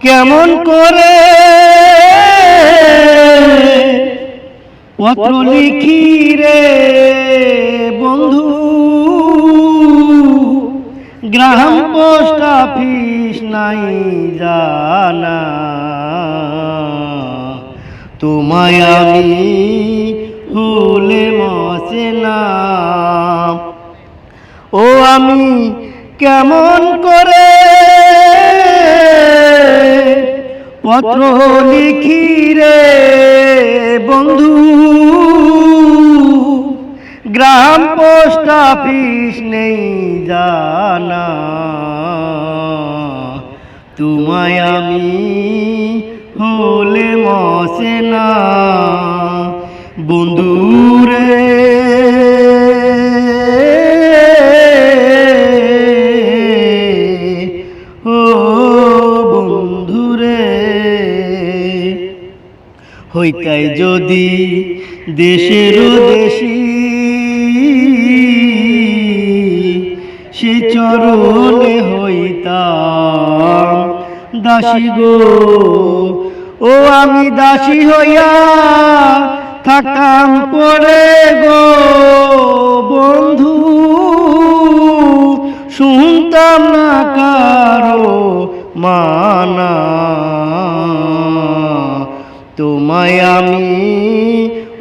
কেমন করে পত্র লিখি রে বন্ধু? গ্রাম পোস্ট অফিস নাই জানা। তোমায় আমি ভুলে মসে না। ও আমি কেমন করে পত্র লিখি রে বন্ধু। গ্রাম পোস্ট অফিস নেই জানা। তোমায় আমি হলে মসে না। বন্ধুরে হইতাই যদি দেশের দেশি সে চরণে হইতাম। দাসী গো ও আমি দাসী হইয়া থাকাম পরে গো বন্ধু। শুনতাম না কারও মানা। তোমায় আমি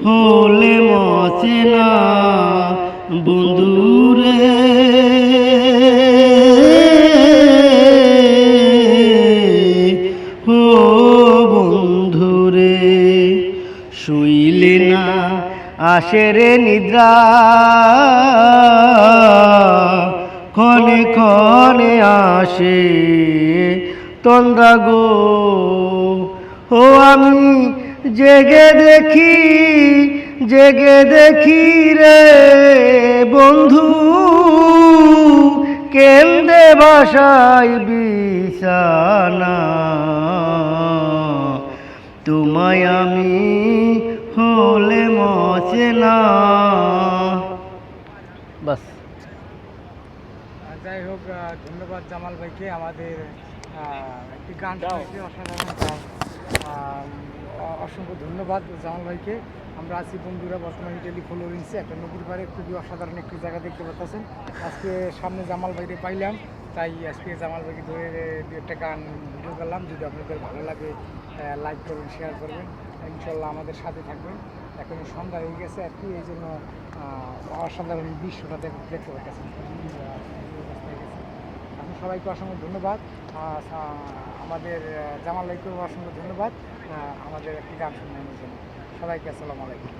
হলে মসে না, বন্ধুরে। ও বন্ধুরে, শুইলে না আসে রে নিদ্রা। ক্ষণে ক্ষণে আসে তন্দ্রা গো। ও আমি জেগে দেখি জেগে দেখি রে বন্ধু। কেন্দ্রে বাসায় বিছানা। তোমায় আমি হলে মচে না। বাস। যাই হোক ধন্যবাদ জামাল ভাইকে আমাদের একটি গান অসাধারণ অসংখ্য ধন্যবাদ জামাল ভাইকে। আমরা আছি বন্ধুরা, বর্তমানে ইটালি ফ্লোরেন্সে একটা নদীর পাড়ে খুবই অসাধারণ একটি জায়গা দেখতে পাচ্ছেন। আজকে সামনে জামাল ভাইকে পাইলাম, তাই আজকে জামাল ভাইকে ধরে একটা গান ভিডিও করলাম। যদি আপনাদের ভালো লাগে লাইক করবেন শেয়ার করবেন, ইনশাল্লাহ আমাদের সাথে থাকবেন। এখন সন্ধ্যা হয়ে গেছে আর কি, এই জন্য অসাধারণ দৃশ্যটা দেখ- দেখতে পাচ্ছেন। সবাইকে অসংখ্য ধন্যবাদ। আমাদের জামাল ভাইকেও অসংখ্য ধন্যবাদ। আমাদের একটি গান শুনবার জন্য। সবাইকে আসসালামু আলাইকুম।